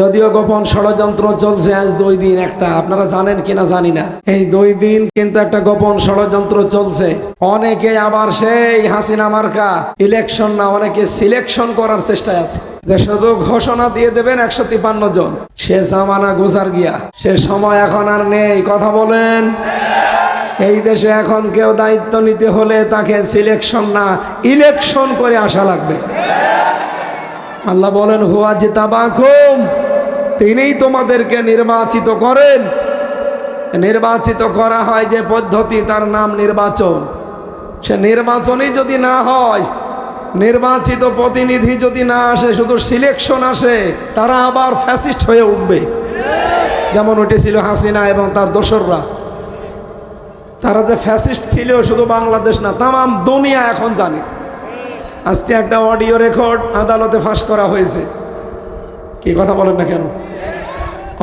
যদিও গোপন ষড়যন্ত্র চলছে আজ দুই দিন একটা, আপনারা জানেন কিনা জানি না। এই দুই দিন কিন্তু একটা গোপন ষড়যন্ত্র চলছে। অনেকে আবার সেই হাসিনা মার্কা ইলেকশন না, অনেকে সিলেকশন করার চেষ্টায় আছে। যে শুধু ঘোষণা দিয়ে দেবেন একশো তিপান্ন জন, সে জামানা গুজার গিয়া। সে সময় এখন আর নেই, কথা বলেন। এই দেশে এখন কেউ দায়িত্ব নিতে হলে তাকে সিলেকশন না ইলেকশন করে আসা লাগবে। আল্লাহ বলেন, হুয়া জিতাবাকুম। তিনিই তোমাদেরকে নির্বাচিত করেন। নির্বাচিত করা হয় যে পদ্ধতি তার নাম নির্বাচন। সে নির্বাচনই যদি না হয়, নির্বাচিত প্রতিনিধি যদি না আসে, শুধু সিলেকশন আসে, তারা আবার ফ্যাসিস্ট হয়ে উঠবে। যেমন উঠেছিল হাসিনা এবং তার দোসররা। তারা যে ফ্যাসিস্ট ছিল শুধু বাংলাদেশ না তাম দুনিয়া এখন জানে। আজকে একটা অডিও রেকর্ড আদালতে ফাঁস করা হয়েছে। কি কথা বলেন না কেন?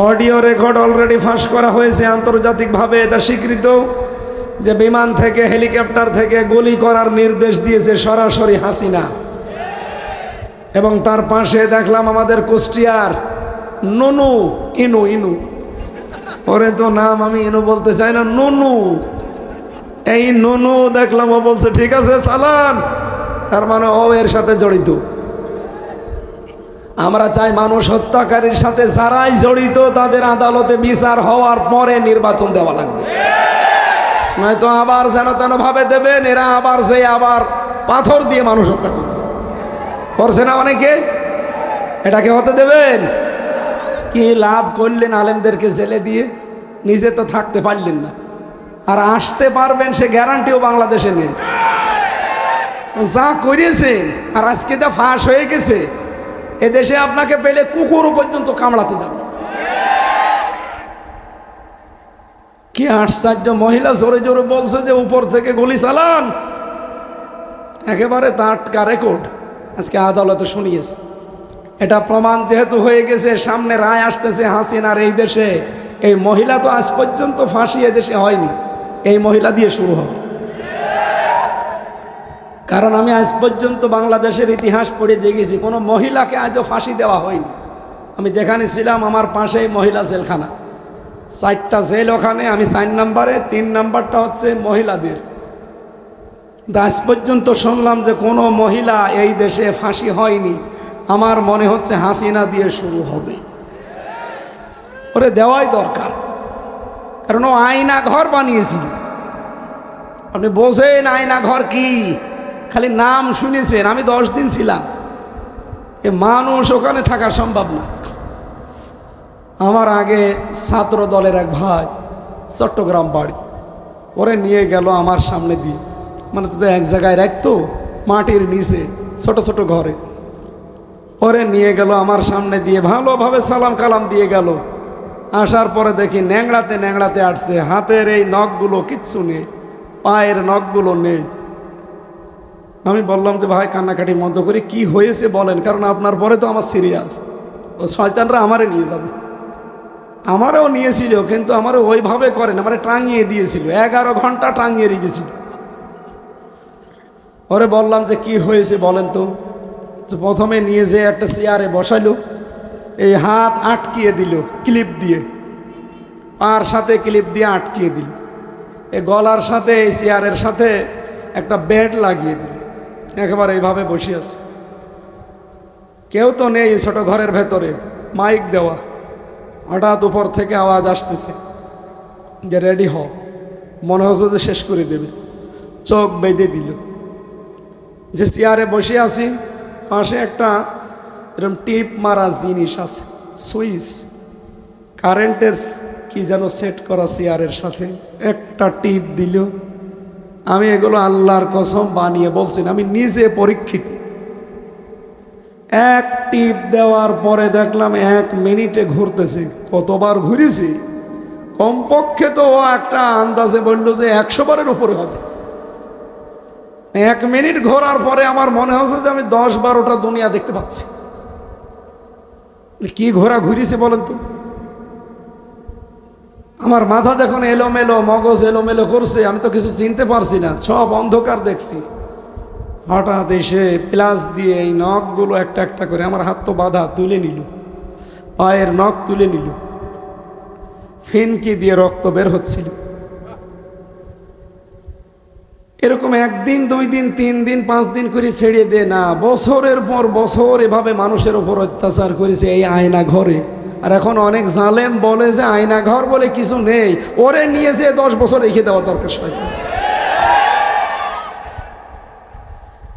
অডিও রেকর্ড অলরেডি ফাঁস করা হয়েছে আন্তর্জাতিকভাবে, এটা স্বীকৃত যে বিমান থেকে, হেলিকপ্টার থেকে গুলি করার নির্দেশ দিয়েছে সরাসরি হাসিনা। এবং তার পাশে দেখলাম আমাদের কুষ্টিয়ার নুনু, ইনু ইনু। ওরে তো নাম আমি ইনু বলতে চাই না, নুনু। এই নুনু দেখলাম, ও বলছে, ঠিক আছে চালান তার মানে ও এর সাথে জড়িত। আমরা চাই মানুষ হত্যাকারীর সাথে যারাই জড়িত তাদের আদালতে বিচার হওয়ার পরে নির্বাচন দেওয়া লাগবে। নয়তো আবার যেন তেন ভাবে দেবেন, এরা আবার সে আবার পাথর দিয়ে মানুষ হত্যা করবে। করছে না অনেকে? এটাকে হতে দেবেন? কি লাভ করলেন আলেমদেরকে জেলে দিয়ে? নিজে তো থাকতে পারলেন না। আর আসতে পারবেন সে গ্যারান্টিও বাংলাদেশে নেই। যা করিয়েছেন আর আজকে যা ফাঁস হয়ে গেছে এদেশে আপনাকে পেলে কুকুর পর্যন্ত কামড়াতে যাবে কি আশ্চর্য, মহিলা জোরে জোরে বলছে যে উপর থেকে গুলি চালান। একেবারে টাটকা রেকর্ড। আজকে আদালতে শুনিয়েছে। এটা প্রমাণ যেহেতু হয়ে গেছে, সামনে রায় আসতেছে হাসিনার এই দেশে। এই মহিলা তো আজ পর্যন্ত ফাঁসি এ দেশে হয়নি। এই মহিলা দিয়ে শুরু হবে। কারণ আমি আজ পর্যন্ত বাংলাদেশের ইতিহাস পড়ে দেখেছি, কোনো মহিলাকে আজও ফাঁসি দেওয়া হয়নি। আমি যেখানে ছিলাম, আমার পাশেই মহিলা জেলখানা। চারটা জেল ওখানে, আমি চার নাম্বারে, তিন নাম্বারটা হচ্ছে মহিলাদের। আজ পর্যন্ত শুনলাম যে কোনো মহিলা এই দেশে ফাঁসি হয়নি। আমার মনে হচ্ছে হাসিনা দিয়ে শুরু হবে। ওরে দেওয়াই দরকার। কারণ ও আয়না ঘর বানিয়েছিল। আপনি বোঝেন আয়না ঘর কি? খালি নাম শুনেছেন, আমি দশ দিন ছিলাম। এ মানুষ ওখানে থাকা সম্ভব না। আমার আগে ছাত্র দলের এক ভাই, চট্টগ্রাম বাড়ি, ওরে নিয়ে গেল আমার সামনে দিয়ে। মানে তোদের এক জায়গায় রাখতো, মাটির নিচে, ছোট ছোট ঘরে। ওরে নিয়ে গেল আমার সামনে দিয়ে, ভালোভাবে সালাম কালাম দিয়ে গেল। আসার পরে দেখি ন্যাংড়াতে ন্যাংড়াতে আসছে, হাতের এই নখগুলো কিচ্ছু নেই, পায়ের নখগুলো নেই। আমি বললাম যে, ভাই, কান্নাকাটি মধ্য করে কি হয়েছে বলেন, কারণ আপনার পরে তো আমার সিরিয়াল। ও শয়তানরা আমারে নিয়ে যাবে। আমারও নিয়েছিল, কিন্তু আমারও ওইভাবে করেন, আমারে টাঙিয়ে দিয়েছিল। এগারো ঘণ্টা টাঙিয়ে রেখেছিল। ওরে বললাম যে, কি হয়েছে বলেন তো? তো প্রথমে নিয়ে যে একটা চেয়ারে বসাইলো, এই হাত আটকিয়ে দিল ক্লিপ দিয়ে। পার সাথে ক্লিপ দিয়ে আটকিয়ে দিল। এই গলার সাথে, এই চেয়ারের সাথে একটা বেড লাগিয়ে দিল। একেবারে এইভাবে বসে আছে। কেউ তো নেই ছোট ঘরের ভেতরে, মাইক দেওয়া। হঠাৎ উপর থেকে আওয়াজ আসতেছে যে, রেডি হ মনে হচ্ছে যে শেষ করে দেবে। চোখ বেঁধে দিল। যে চেয়ারে বসে আছি, পাশে একটা এরকম টিপ মারা জিনিস আছে, সুইচ। কারেন্টের কি যেন সেট করা চেয়ারের সাথে একটা টিপ দিল। আমি এগুলো আল্লাহর কসম বানিয়ে বলছি আমি নিজে পরীক্ষিত। এক টিপ দেওয়ার পরে দেখলাম এক মিনিটে ঘুরতেছে, কতবার ঘুরেছি, কমপক্ষে তো একটা আন্দাজে বলল যে একশো বারের উপরে হবে। এক মিনিট ঘোরার পরে আমার মনে হচ্ছে যে আমি দশ বারোটা দুনিয়া দেখতে পাচ্ছি। কি ঘোরা ঘুরিছে বলেন তো? আমার মাথা যখন এলোমেলো, মগজ এলোমেলো করছে, আমি তো কিছু চিনতে পারছি না, সব অন্ধকার দেখছি। হঠাৎ এসে প্লাস দিয়ে এই নখগুলো একটা একটা করে আমার হাত তো বাঁধা, তুলে নিল। পায়ের নখ তুলে নিল। ফিনকি দিয়ে রক্ত বের হচ্ছিল। এরকম একদিন, দুই দিন, তিন দিন, পাঁচ দিন করে ছেড়ে দে না, বছরের পর বছর এভাবে মানুষের উপর অত্যাচার করেছে এই আয়না ঘরে। আর এখন অনেক জালেম বলে যে আয়না ঘর বলে কিছু নেই। ওরে নিয়ে যে দশ বছর রেখে দেওয়া দরকার শয়তান।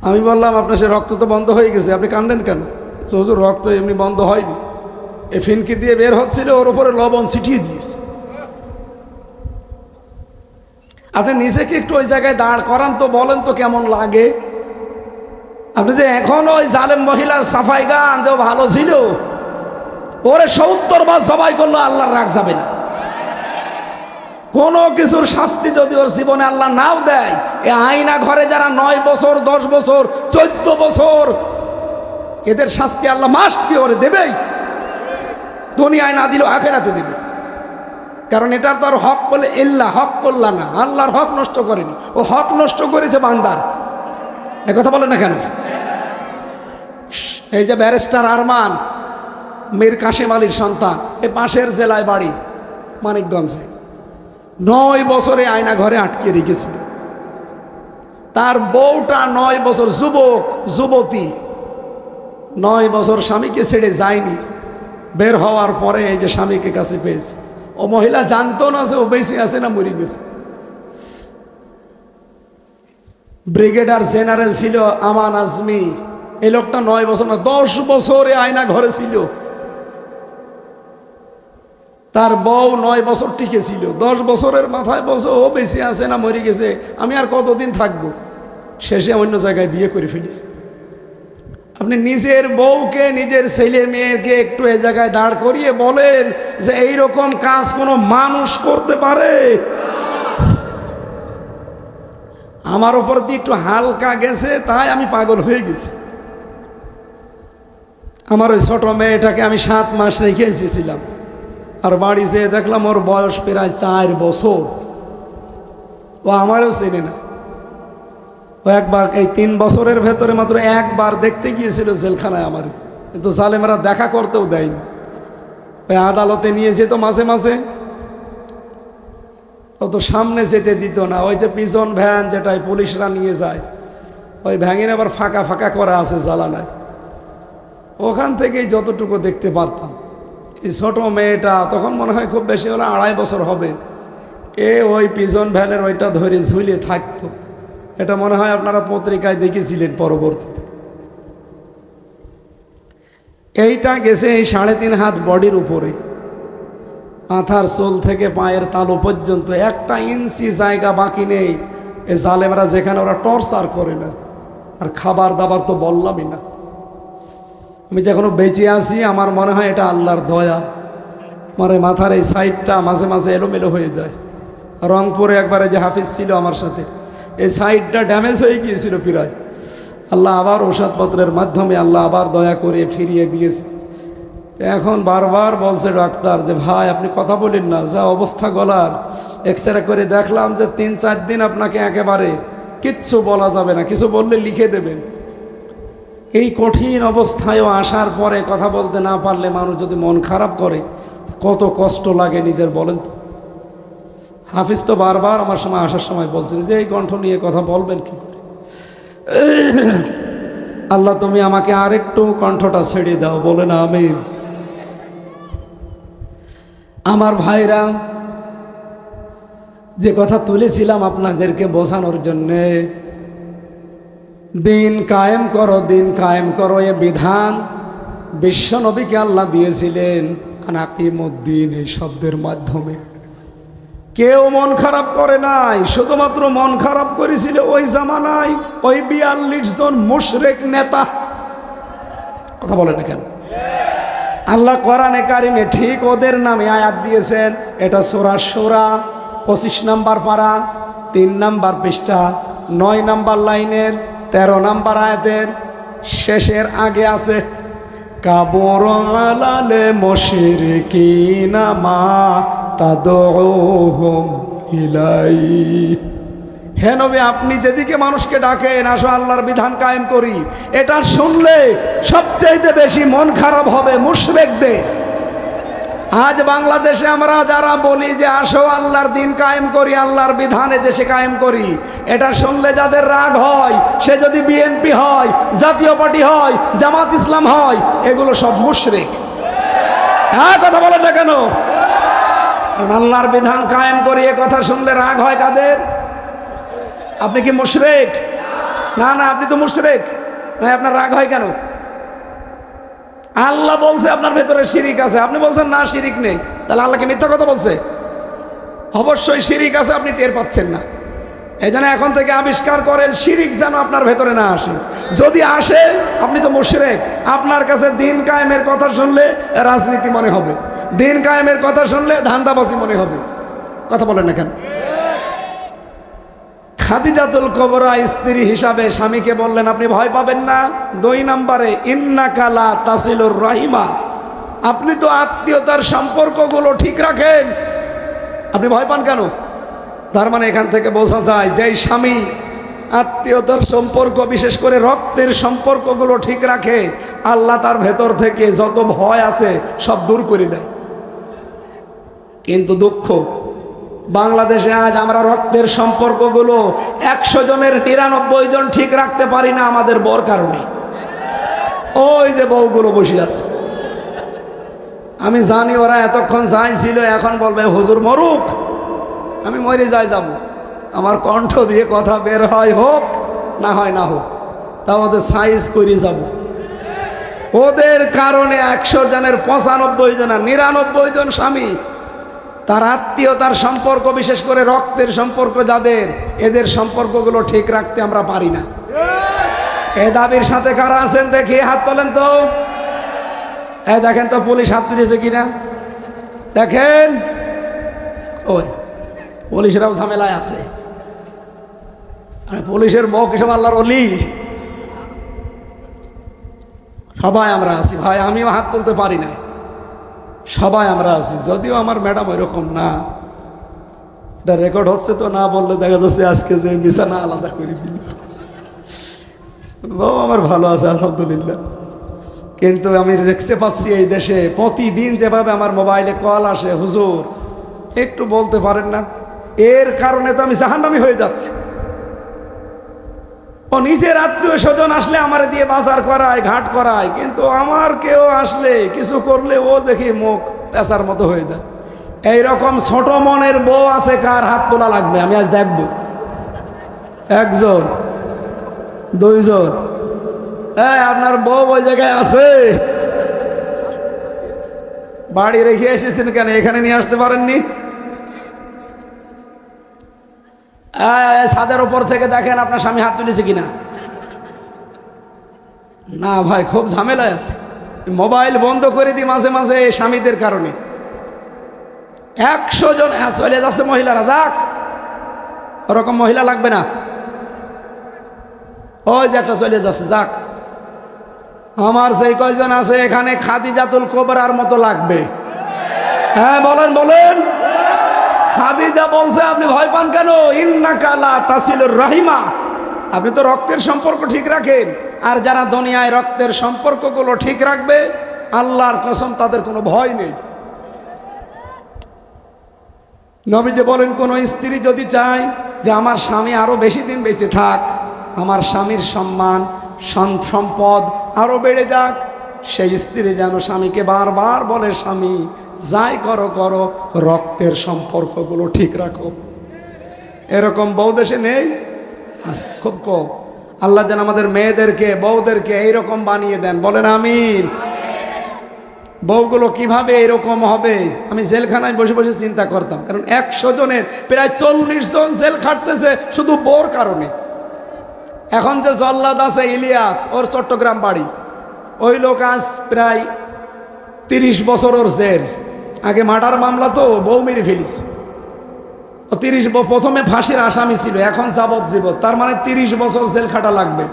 আমি বললাম, আপনার সে রক্ত তো বন্ধ হয়ে গেছে, আপনি কান্দেন কেন? তো রক্ত এমনি বন্ধ হয়নি। এ ফিনকি দিয়ে বের হচ্ছিল, ওর উপরে লবণ ছিটিয়ে দিয়েছে। আপনি নিজেকে একটু ওই জায়গায় দাঁড় করান তো, বলেন তো কেমন লাগে। আপনি যে এখন ওই জালেম মহিলার সাফাই গান, যে ভালো ছিল ওরে সত্তর বার সবাই করল, আল্লাহর রাগ যাবে না। কোনো কিছুর শাস্তি যদি ওর জীবনে আল্লাহ নাও দেয়, এ আয়না ঘরে যারা নয় বছর, দশ বছর, চোদ্দ বছর, এদের শাস্তি আল্লাহ মাস কি ওরে দেবেই। দুনিয়ায় না দিলেও আখেরাতে দেবে। কারণ এটার তো আর হক বলে এল্লা হক করলা না। আল্লাহর হক নষ্ট করেনি। ও হক নষ্ট করেছে বান্দার। এ কথা বলে না কেন? এই যে ব্যারিস্টার আরমান মীর কাশেম আলীর সন্তান, এ পাশের জেলায় বাড়ি, মানিকগঞ্জে। নয় বছরে আয়না ঘরে আটকে রেখেছিল। তার বউটা নয় বছর যুবক, যুবতী। নয় বছর স্বামীকে ছেড়ে যায়নি। বের হওয়ার পরে এই যে স্বামীকে কাছে পেয়েছে। ও মহিলা জানতো না যে ও বেশি আছে না মরে গেছে। ব্রিগেডার জেনারেল ছিল আমান আজমি। এই লোকটা নয় বছর না, দশ বছরে আয়না ঘরে ছিল। তার বউ নয় বছর টিকে ছিল দশ বছরের মাথায় বছর ও বেশি আছে না, মরে গেছে, আমি আর কতদিন থাকব? শেষে অন্য জায়গায় বিয়ে করে ফেলেছি। আপনি নিজের বউকে, নিজের ছেলে মেয়েকে একটু এ জায়গায় দাঁড় করিয়ে বলেন যে এই রকম কাজ কোনো মানুষ করতে পারে? আমার ওপর দিয়ে একটু হালকা গেছে, তাই আমি পাগল হয়ে গেছি। আমার ওই ছোট মেয়েটাকে আমি সাত মাস রেখে এসেছিলাম। আর বাড়ি যেয়ে দেখলাম ওর বয়স প্রায় চার বছর। ও আমারও চেনে না। ও একবার এই তিন বছরের ভেতরে মাত্র একবার দেখতে গিয়েছিল জেলখানায় আমার। কিন্তু জালেমরা দেখা করতেও দেয়নি। ওই আদালতে নিয়ে যেত মাঝে মাঝে। ও তো সামনে যেতে দিত না। ওই যে পিছন ভ্যান যেটাই পুলিশরা নিয়ে যায়, ওই ভ্যাঙের আবার ফাঁকা ফাঁকা করা আছে জ্বালানায়। ওখান থেকেই যতটুকু দেখতে পারতাম। ছোট মেয়েটা তখন মনে হয় খুব বেশি হলে আড়াই বছর হবে। এ ওই পিজন ভ্যানের ওইটা ধরে ঝুলে থাকতো। এটা মনে হয় আপনারা পত্রিকায় দেখেছিলেন পরবর্তীতে। এইটা গেছে এই সাড়ে তিন হাত বডির উপরে। মাথার চোল থেকে পায়ের তালু পর্যন্ত একটা ইঞ্চি জায়গা বাকি নেই। এ জালেমরা যেখানে ওরা টর্চার করে না। আর খাবার দাবার তো বললামই না। আমি যখন বেঁচে আসি আমার মনে হয় এটা আল্লাহর দয়া। মানে মাথার এই সাইডটা মাঝে মাঝে এলোমেলো হয়ে যায়। রংপুরে একবারে যে হাফিজ ছিল আমার সাথে, এই সাইডটা ড্যামেজ হয়ে গিয়েছিল প্রায়। আল্লাহ আবার ওষুধপত্রের মাধ্যমে আল্লাহ আবার দয়া করে ফিরিয়ে দিয়েছে। এখন বারবার বলছে ডাক্তার যে, ভাই, আপনি কথা বলেন না, যা অবস্থা গলার। এক্স করে দেখলাম যে তিন চার দিন আপনাকে একেবারে কিচ্ছু বলা যাবে না, কিছু বললে লিখে দেবেন। এই কঠিন অবস্থায়ও আসার পরে কথা বলতে না পারলে মানুষ যদি মন খারাপ করে, কত কষ্ট লাগে নিজের বলেন তো। হাফিজ তো বারবার আমার সময় আসার সময় বলছেন, যে এই কণ্ঠ নিয়ে কথা বলবেন কি করে? আল্লাহ, তুমি আমাকে আরেকটু কণ্ঠটা ছেড়ে দাও বলে না আমি আমার ভাইরা, যে কথা তুলেছিলাম আপনাদেরকে বোঝানোর জন্যে দিন কায়েম করো, দিন কায়েম করো এ বিধান। বিশ্বনবীকে আল্লাহ দিয়েছিলেন, আনাকিমুদ্দিন এই শব্দের মাধ্যমে। কেউ মন খারাপ করে নাই, শুধুমাত্র মন খারাপ করেছিল ওই জামানায় ওই বিয়াল্লিশ জন মুশরেক নেতা। কথা বলে না কেন? আল্লাহ কোরআনে কারিমে ঠিক ওদের নামে আয়াত দিয়েছেন, এটা সোরা সোরা, পঁচিশ নাম্বার পাড়া তিন নাম্বার পৃষ্ঠা, নয় নাম্বার লাইনের তেরো নাম্বার আয়াতের শেষের আগে আছে, কাবর আলালে মশির মা তাদহুম ইলাই হে আপনি যেদিকে মানুষকে ডাকেন, আসো আল্লাহর বিধান কায়েম করি। এটা শুনলে সবচাইতে বেশি মন খারাপ হবে মুশরেকদের। আজ বাংলাদেশে আমরা যারা বলি যে আসো আল্লাহর দিন কায়েম করি, আল্লাহর বিধানে দেশে কায়েম করি, এটা শুনলে যাদের রাগ হয়, সে যদি বিএনপি হয়, জাতীয় পার্টি হয়, জামাত ইসলাম হয়, এগুলো সব মুশরিক। হ্যাঁ কথা বলে না কেন? আল্লাহর বিধান কায়েম করি, এ কথা শুনলে রাগ হয় কাদের? আপনি কি মুশরেক? না না, আপনি তো মুশরেক। না আপনার রাগ হয় কেন? আল্লাহ বলছে আপনার ভেতরে শিরিক আছে। আপনি বলছেন, না, শিরিক নেই। তাহলে আল্লাহকে মিথ্যা কথা বলছে? অবশ্যই শিরিক আছে, আপনি টের পাচ্ছেন না। এই এখন থেকে আবিষ্কার করেন, শিরিক যেন আপনার ভেতরে না আসে। যদি আসে, আপনি তো মুশরেক। আপনার কাছে দিন কায়েমের কথা শুনলে রাজনীতি মনে হবে। দিন কায়েমের কথা শুনলে ধান্দাবাজি মনে হবে। কথা বলেন না কেন? খাদিজাতুল কবরা স্ত্রী হিসাবে স্বামীকে বললেন, আপনি ভয় পাবেন না। দুই নম্বরে ইন্না কালা তাসিলুর রহিমা। আপনি তো আত্মীয়তার সম্পর্কগুলো ঠিক রাখেন। আপনি ভয় পান কেন? তার মানে এখান থেকে বোঝা যায় যে স্বামী আত্মীয়তার সম্পর্ক, বিশেষ করে রক্তের সম্পর্কগুলো ঠিক রাখে। আল্লাহ তার ভেতর থেকে যত ভয় আছে সব দূর করে দেয়। কিন্তু দুঃখ বাংলাদেশে আজ আমরা রক্তের সম্পর্কগুলো একশো জনের নিরানব্বই জন ঠিক রাখতে পারি না, আমাদের বর কারণে। ওই যে বউগুলো বসে আছে। আমি জানি ওরা এতক্ষণ চাইছিল এখন বলবে, হুজুর মরুক, আমি মরে যাই যাব। আমার কণ্ঠ দিয়ে কথা বের হয়, হোক, না হয় না হোক তা ওদের সাইজ করে যাব। ওদের কারণে একশো জনের পঁচানব্বই জন আর নিরানব্বই জন স্বামী তার আত্মীয়তার সম্পর্ক, বিশেষ করে রক্তের সম্পর্ক যাদের, এদের সম্পর্কগুলো ঠিক রাখতে আমরা পারি না। এ দাবির সাথে কারা আছেন দেখি, হাত তোলেন তো। এই দেখেন তো পুলিশ হাত তুলেছে কিনা। দেখেন। ওই, পুলিশরাও ঝামেলায় আছে। পুলিশের বউ কিসব আল্লাহর অলি। সবাই আমরা আছি। ভাই, আমিও হাত তুলতে পারি না সবাই আমরা আছি। যদিও আমার ম্যাডাম এরকম না। এটা রেকর্ড হচ্ছে তো, না বললে দেখা যাচ্ছে আজকে যে বিছানা আলাদা করে দিল। বউ আমার ভালো আছে, আলহামদুলিল্লাহ। কিন্তু আমি দেখতে পাচ্ছি এই দেশে প্রতিদিন যেভাবে আমার মোবাইলে কল আসে, হুজুর, একটু বলতে পারেন না? এর কারণে তো আমি জাহান্নামি হয়ে যাচ্ছি। ও নিজের আত্মীয় স্বজন আসলে আমার দিয়ে বাজার করায়, ঘাট করায়, কিন্তু আমার কেউ আসলে কিছু করলে ও দেখি মুখ পেশার মতো হয়ে যায়। এইরকম ছোট মনের বউ আছে কার হাত তোলা লাগবে? আমি আজ দেখব। একজন, দুইজন। হ্যাঁ আপনার বউ ওই জায়গায় আছে? বাড়ি রেখে এসেছেন কেন? এখানে নিয়ে আসতে পারেননি এই, ছাদের ওপর থেকে দেখেন আপনার স্বামী হাত তুলেছে কিনা। না ভাই খুব ঝামেলায় আছে। মোবাইল বন্ধ করে দিই মাঝে মাঝে স্বামীদের কারণে। একশো জন হ্যাঁ, চলে যাচ্ছে মহিলারা যাক। ওরকম মহিলা লাগবে না। ওই যে একটা চলে যাচ্ছে যাক। আমার সেই কয়জন আছে এখানে খাদিজাতুল কোবরার মতো লাগবে। হ্যাঁ বলেন বলেন। খাদিজা বলছে, আপনি ভয় পান কেন? ইন্না কালা তাসিলুর রাহিমা। আপনি তো রক্তের সম্পর্ক ঠিক রাখেন। আর যারা দুনিয়ায় রক্তের সম্পর্কগুলো ঠিক রাখবে, আল্লাহর কসম তাদের কোনো ভয় নেই। নবীজি বলেন, কোন স্ত্রী যদি চায় যে আমার স্বামী আরও বেশি দিন বেঁচে থাক, আমার স্বামীর সম্মান সম্পদ আরও বেড়ে যাক, সেই স্ত্রী যেন স্বামীকে বারবার বলে, স্বামী যাই করো করো, রক্তের সম্পর্কগুলো ঠিক রাখো। এরকম বউ দেশে নেই? খুব কম। আল্লাহ যেন আমাদের মেয়েদেরকে, বউদেরকে এইরকম বানিয়ে দেন। বলেন আমিন। বউগুলো কীভাবে এরকম হবে? আমি জেলখানায় বসে বসে চিন্তা করতাম। কারণ একশো জনের, প্রায় চল্লিশ জন জেল খাটতেছে শুধু বোর কারণে। এখন যে জল্লাদ আছে, ইলিয়াস, ওর চট্টগ্রাম বাড়ি। ওই লোক আজ প্রায় তিরিশ বছর ওর জেল। আগে মার্ডার মামলা তো বউ মেরে ফেলিস তিরিশ প্রথমে ফাঁসির আসামি ছিল, এখন যাবজ্জীবন তার মানে তিরিশ বছর জেল খাটা লাগবে।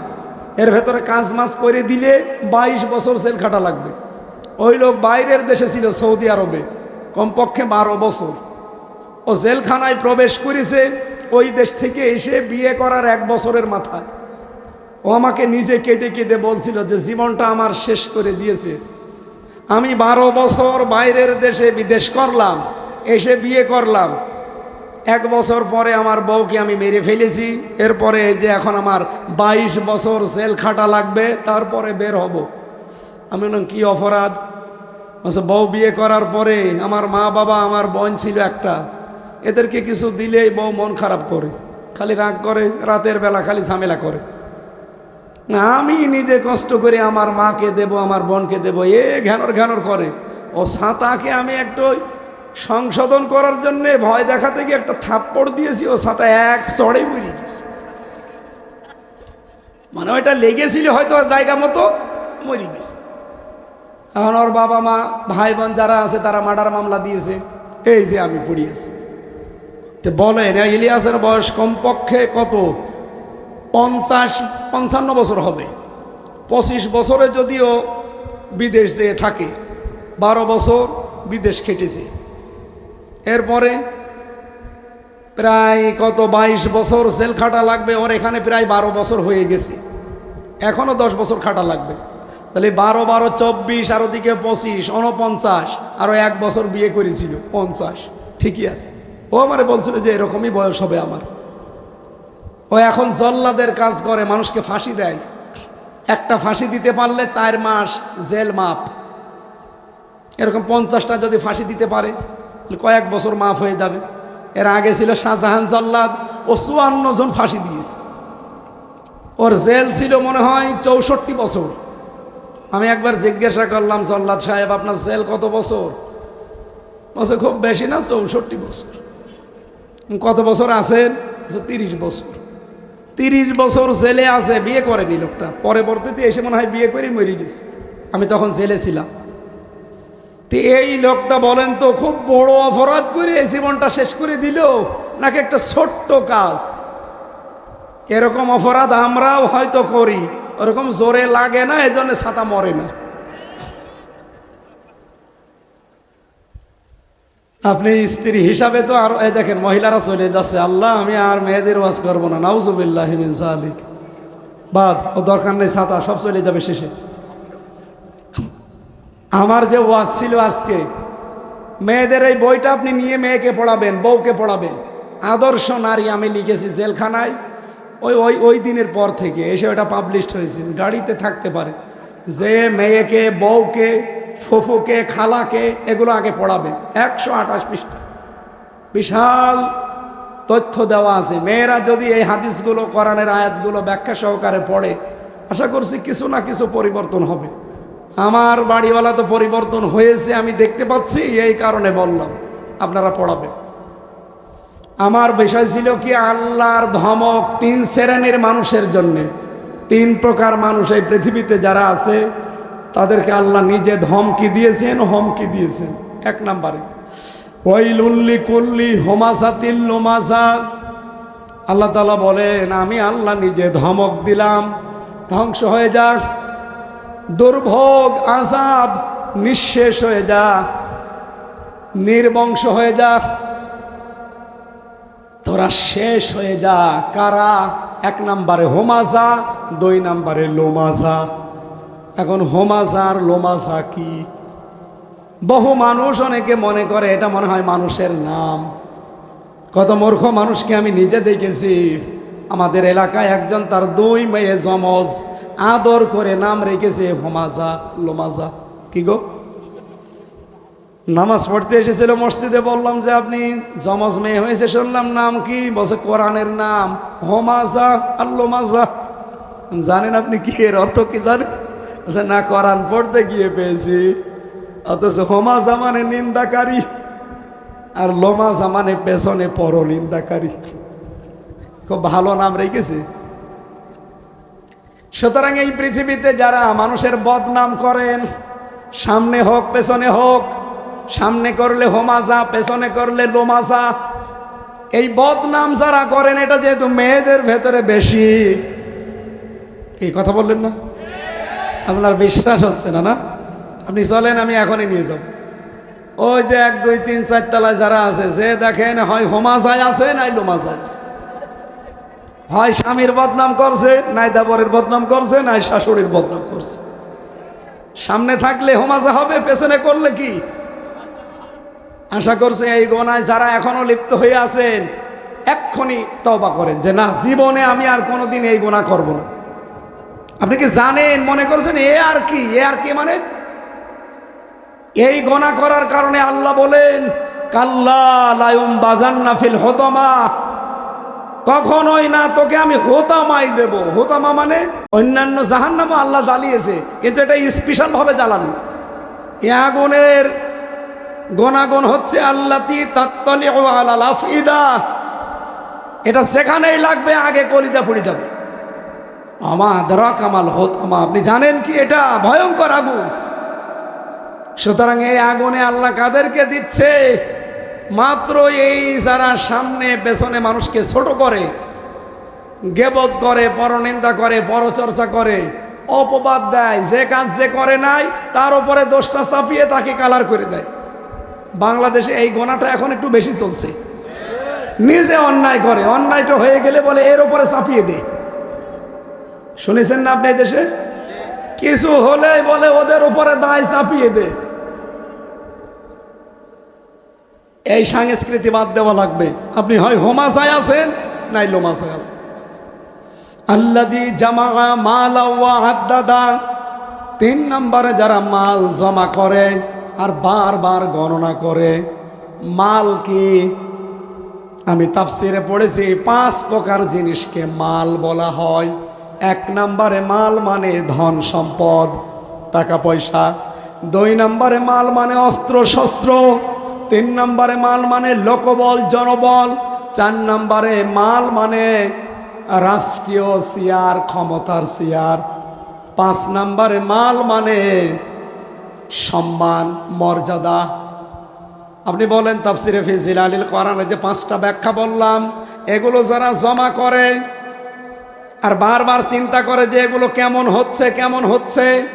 এর ভেতরে কাজ মাস করে দিলে বাইশ বছর জেল খাটা লাগবে। ওই লোক বাইরের দেশে ছিল, সৌদি আরবে, কমপক্ষে বারো বছর। ও জেলখানায় প্রবেশ করেছে, ওই দেশ থেকে এসে বিয়ে করার এক বছরের মাথায়। ও আমাকে নিজে কেঁদে কেঁদে বলছিল যে জীবনটা আমার শেষ করে দিয়েছে। আমি বারো বছর বাইরের দেশে বিদেশ করলাম, এসে বিয়ে করলাম। এক বছর পরে আমার বউকে আমি মেরে ফেলেছি। এরপরে যে এখন আমার বাইশ বছর সেল খাটা লাগবে, তারপরে বের হব। আমি বললাম, কী অপরাধ? বলছে, বউ বিয়ে করার পরে আমার মা বাবা, আমার বোন ছিল একটা। এদেরকে কিছু দিলেই বউ মন খারাপ করে। খালি রাগ করে, রাতের বেলা খালি ঝামেলা করে। না আমি নিজে কষ্ট করে আমার মাকে দেব, আমার বোনকে দেব, এ ঘ্যানর ঘ্যানর করে। ও সাঁতাকে আমি একটু সংশোধন করার জন্য ভয় দেখাতে গিয়ে একটা থাপ্পড় দিয়েছি, ও সাঁতা এক চড়ে মরে গেছে। মানে ওইটা লেগেছিল হয়তো জায়গা মতো মরে গেছে। এখন ওর বাবা মা ভাই বোন যারা আছে, তারা মার্ডার মামলা দিয়েছে। এই যে আমি পড়ি আছি। তো বলেন ইলিয়াসের বয়স কমপক্ষে কত? পঞ্চাশ, পঞ্চান্ন বছর হবে। পঁচিশ বছরে যদিও বিদেশ যেয়ে থাকে, বারো বছর বিদেশ খেটেছে। এরপরে প্রায় কত বাইশ বছর সেল খাটা লাগবে, ওর এখানে প্রায় বারো বছর হয়ে গেছে। এখনও দশ বছর খাটা লাগবে। তাহলে বারো বারো, চব্বিশ, আর ওদিকে পঁচিশ উনপঞ্চাশ আরও এক বছর বিয়ে করেছিল, পঞ্চাশ, ঠিকই আছে। ও আমারে বলছিল যে এরকমই বয়স হবে আমার। ও এখন জল্লাদের কাজ করে, মানুষকে ফাঁসি দেয়। একটা ফাঁসি দিতে পারলে চার মাস জেল মাপ এরকম পঞ্চাশটা যদি ফাঁসি দিতে পারে কয়েক বছর মাফ হয়ে যাবে। এর আগে ছিল শাহজাহান জল্লাদ, ও চুয়ান্ন জন ফাঁসি দিয়েছে। ওর জেল ছিল মনে হয় চৌষট্টি বছর। আমি একবার জিজ্ঞাসা করলাম, জল্লাদ সাহেব, আপনার জেল কত বছর? বছর খুব বেশি না, চৌষট্টি বছর। কত বছর আছেন তিরিশ বছর। তিরিশ বছর জেলে আছে, বিয়ে করেনি লোকটা। পরবর্তীতে এসে মনে হয় বিয়ে করে মরি গেছে। আমি তখন জেলে ছিলাম। তো এই লোকটা বলেন তো, খুব বড় অপরাধ করে জীবনটা শেষ করে দিল, নাকি একটা ছোট্ট কাজ? এরকম অপরাধ আমরাও হয়তো করি। ওরকম জোরে লাগে না এই জন্য ছাতা মরে না। আপনি স্ত্রী হিসাবে তো আর, এই দেখেন, মহিলারা চলে যাচ্ছে। আল্লাহ, আমি আর মেয়েদের ওয়াজ করব না। নাউজুবিল্লাহ হিমিন সালিক বাদ, ও দরকার নেই, ছাতা, সব চলে যাবে শেষে। আমার যে ওয়াজ ছিল আজকে, মেয়েদের এই বইটা আপনি নিয়ে মেয়েকে পড়াবেন, বউকে পড়াবেন। আদর্শ নারী আমি লিখেছি জেলখানায়। ওই ওই ওই দিনের পর থেকে এসে ওটা পাবলিশড হয়েছে। গাড়িতে থাকতে পারে। যে মেয়েকে, বউকে ফুফুকে, খালাকে এগুলো আগে পড়াবেন একশো আঠাশ পৃষ্ঠা। বিশাল তথ্য দেওয়া আছে। মেয়েরা যদি এই হাদিসগুলো, কোরআনের আয়াতগুলো ব্যাখ্যা সহকারে পড়ে, আশা করছি কিছু না কিছু পরিবর্তন হবে। আমার বাড়িওয়ালা তো পরিবর্তন হয়েছে, আমি দেখতে পাচ্ছি, এই কারণে বললাম, আপনারা পড়াবেন আমার বিষয় ছিল কি, আল্লাহর ধমক তিন শ্রেণির মানুষের জন্য। তিন প্রকার মানুষ এই পৃথিবীতে যারা আছে তাদেরকে আল্লাহ নিজে ধমকি দিয়েছেন, হমকি দিয়েছেন। এক নম্বরে ওইলুল্লি কুল্লি হোমাসা তিল্লুমাসা আল্লাহ তালা বলেন, আমি আল্লাহ নিজে ধমক দিলাম, ধ্বংস হয়ে যা, দুর্ভোগ আজাব নিঃশেষ হয়ে যা, নির্বংশ হয়ে যা, তোরা শেষ হয়ে যা। কারা? এক নম্বরে হোমাজা দুই নম্বরে লোমাজা এখন হোমাজা আর লোমাজা কি? বহু মানুষ অনেকে মনে করে এটা মনে হয় মানুষের নাম। কত মূর্খ মানুষকে আমি নিজে দেখেছি। আমাদের এলাকায় একজন তার দুই মেয়ে জমজ আদর করে নাম রেখেছে হোমাজা লোমাজা কি গো? নামাজ পড়তে এসেছিল মসজিদে, বললাম যে আপনি জমজ মেয়ে হয়েছে, শুনলাম নাম কি? বসে কোরআনের নাম হোমাজা আর লোমাজা জানেন আপনি কি এর অর্থ কি জানেন? আচ্ছা না, কোরআন পড়তে গিয়ে পেয়েছি। অথচ হোমা জামানে নিন্দাকারী, আর লোমাজা মানে পেছনে পর নিন্দাকারী। খুব ভালো নাম রেখেছে। সুতরাং এই পৃথিবীতে যারা মানুষের বদনাম করেন, সামনে হোক, পেছনে হোক, সামনে করলে হোমাজা পেছনে করলে লোমাজা এই বদনাম যারা করেন, এটা যেহেতু মেয়েদের ভেতরে বেশি। এই কথা বললেন না? আপনার বিশ্বাস হচ্ছে না না? আপনি চলেন, আমি এখনই নিয়ে যাব। ওই যে এক, দুই, তিন, চার তলায় যারা আছে, যে দেখেন হয় হোমাজায় আছে, নাই লোমাজায় আছে। হয় স্বামীর বদনাম করছে, নাই দেবরের বদনাম করছে, নাই শাশুড়ির বদনাম করছে। সামনে থাকলে হোমাজা হবে, পেছনে করলে কি? আশা করছে এই গোনায় যারা এখনও লিপ্ত হয়ে আছেন, এক্ষুনি তবা করেন যে, না, জীবনে আমি আর কোনোদিন এই গোনা করব না। আপনি কি জানেন, মনে করছেন এ আর কি? এ আর কি মানে? এই গোনা করার কারণে আল্লাহ বলেন, কাল্লা লায়ুম বাজান্না ফিল হতমা। কখনোই না তোকে আমি হোতামাই দেব। হোতামা মানে অন্যান্য জাহান্নামও আল্লাহ জ্বালিয়েছে, কিন্তু এটা স্পেশাল ভাবে জ্বালানো। এ আগুনের গনাগুন হচ্ছে আল্লাতি তাত্তলি আলাফিদা এটা সেখানেই লাগবে আগে কলিতা পড়ে যাবে। আমা দরা কামাল হোতামা আপনি জানেন কি এটা? ভয়ঙ্কর আগুন। সুতরাং এই আগুনে আল্লাহ কাদেরকে দিচ্ছে? মাত্র এই যারা সামনে পেছনে মানুষকে ছোট করে, গেবত করে, পরনিন্দা করে, পরচর্চা করে, অপবাদ দেয়, যে কাজ যে করে নাই, তার উপরে দোষটা চাপিয়ে তাকে কালার করে দেয়। বাংলাদেশে এই গোনাটা এখন একটু বেশি চলছে। নিজে অন্যায় করে, অন্যায়টা হয়ে গেলে বলে এর উপরে চাপিয়ে দে। শুনেছেন না আপনি দেশে? কিছু হলে বলে ওদের উপরে দায় চাপিয়ে দে। এই সংস্কৃতি বাদ দেওয়া লাগবে। আপনি হয় হোমাশায় আছেন নাই লোমাশায় আছেন। আল্লাদি জামা মাল হাদ্দাদা তিন নম্বরে যারা মাল জমা করে আর বারবার গণনা করে, মাল কি? আমি তাফসিরে পড়েছি, পাঁচ প্রকার জিনিসকে মাল বলা হয়। এক নম্বরে মাল মানে ধন সম্পদ, টাকা পয়সা। দুই নম্বরে মাল মানে অস্ত্র, শস্ত্র। তিন নম্বরে মাল মানে লোকবল, জনবল। চার নম্বরে মাল মানে রাষ্ট্রীয় চেয়ার ক্ষমতার চেয়ার পাঁচ নম্বরে মাল মানে সম্মান, মর্যাদা। আপনি বলেন তাফসিরে ফিজিল আলীল কোরআনে যে পাঁচটা ব্যাখ্যা বললাম, এগুলো যারা জমা করে আর বারবার চিন্তা করে যে এগুলো কেমন হচ্ছে কেমন হচ্ছে।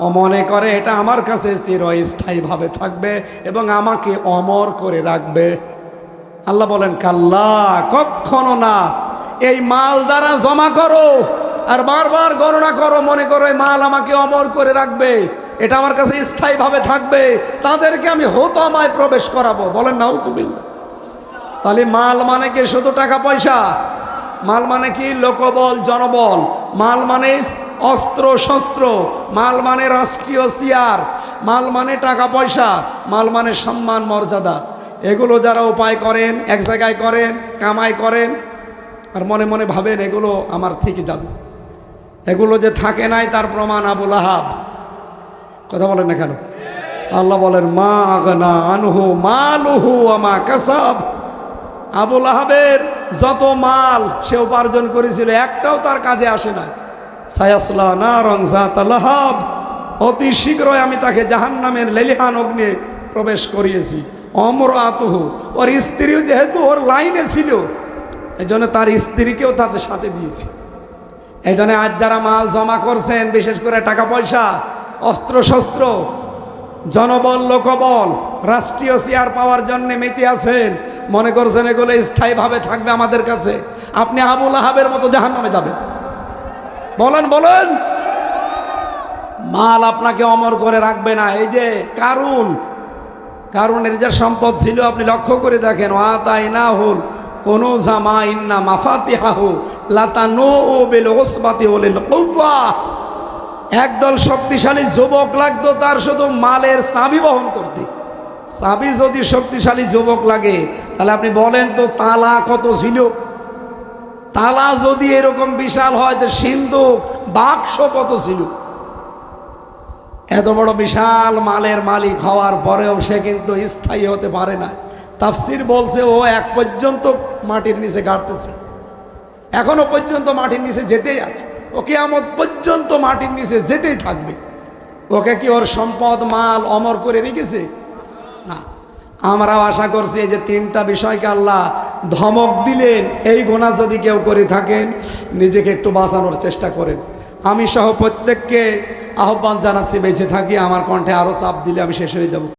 ও মনে করে, এটা আমার কাছে চিরস্থায়ীভাবে থাকবে এবং আমাকে অমর করে রাখবে। আল্লাহ বলেন, কাল্লা কখনো না। এই মাল যারা জমা করো আর বারবার গণনা করো, মনে করো এই মাল আমাকে অমর করে রাখবে। এটা আমার কাছে স্থায়ীভাবে থাকবে। তাদেরকে আমি হতমায় প্রবেশ করাবো। বলেন, নাউজুবিল্লাহ। তাহলে মাল মানে কি? শুধু টাকা পয়সা? মাল মানে কি? লোকবল, জনবল। মাল মানে অস্ত্র, শস্ত্র। মাল মানে রাষ্ট্রীয় চেয়ার। মাল মানে টাকা পয়সা। মাল মানে সম্মান, মর্যাদা। এগুলো যারা উপায় করেন, এক জায়গায় করেন, কামাই করেন, আর মনে মনে ভাবেন এগুলো আমার থেকে যাবে এগুলো যে থাকে নাই, তার প্রমাণ আবুল আহাব কথা বলেন না কেন? আল্লাহ বলেন, মা আগনা আনহু মালুহু আমা কাসাব। আবুল আহাবের যত মাল সে উপার্জন করেছিল, একটাও তার কাজে আসে না। সায়াসলা না অতি শীঘ্রই আমি তাকে জাহান নামের লেলিহান অগ্নে প্রবেশ করিয়েছি। অমর আতহু ওর স্ত্রীও যেহেতু ওর লাইনে ছিল এই জন্য তার স্ত্রীকেও তাদের সাথে দিয়েছি। এই জন্য আজ যারা মাল জমা করছেন, বিশেষ করে টাকা পয়সা অস্ত্র শস্ত্র জনবল, লোকবল, রাষ্ট্রীয় চেয়ার পাওয়ার জন্য মেতে আছেন মনে করছেন এগুলো স্থায়ীভাবে থাকবে আমাদের কাছে। আপনি আবুল আহাবের মতো জাহান নামে যাবেন। বলেন বলেন। মাল আপনাকে অমর করে রাখবে না। এই যে কারুন, কারুনের যে সম্পদ ছিল, আপনি লক্ষ্য করে দেখেন ওয়াতাই না হল কোনো জামা ইন্না মাফাতি হাহু লাতা নো ও বেল ওসবাতি বলেন কৌয়া একদল শক্তিশালী যুবক লাগতো, তার শুধু মালের চাবি বহন করতে। চাবি যদি শক্তিশালী যুবক লাগে, তাহলে আপনি বলেন তো, তালা কত ছিল? তালা যদি এরকম বিশাল হয়, তো সিন্ধু বাক্স কত ছিল? এত বড় বিশাল মালের মালিক হওয়ার পরেও সে কিন্তু স্থায়ী হতে পারে না। তাফসির বলছে, ও এক পর্যন্ত মাটির নিচে গাড়তেছে। এখনও পর্যন্ত মাটির নিচে যেতেই আছে। ওকে আমদ পর্যন্ত মাটির নিচে যেতেই থাকবে। ওকে কি ওর সম্পদ, মাল, অমর করে রেখেছে? না। আমরাও আশা করছি যে তিনটা বিষয়কে আল্লাহ ধমক দিলেন, এই গোনা যদি কেউ করে থাকেন, নিজেকে একটু বাঁচানোর চেষ্টা করেন। আমি সহ প্রত্যেককে আহ্বান জানাচ্ছি, বেঁচে থাকি, আমার কণ্ঠে আরও চাপ দিলে আমি শেষ হয়ে যাব।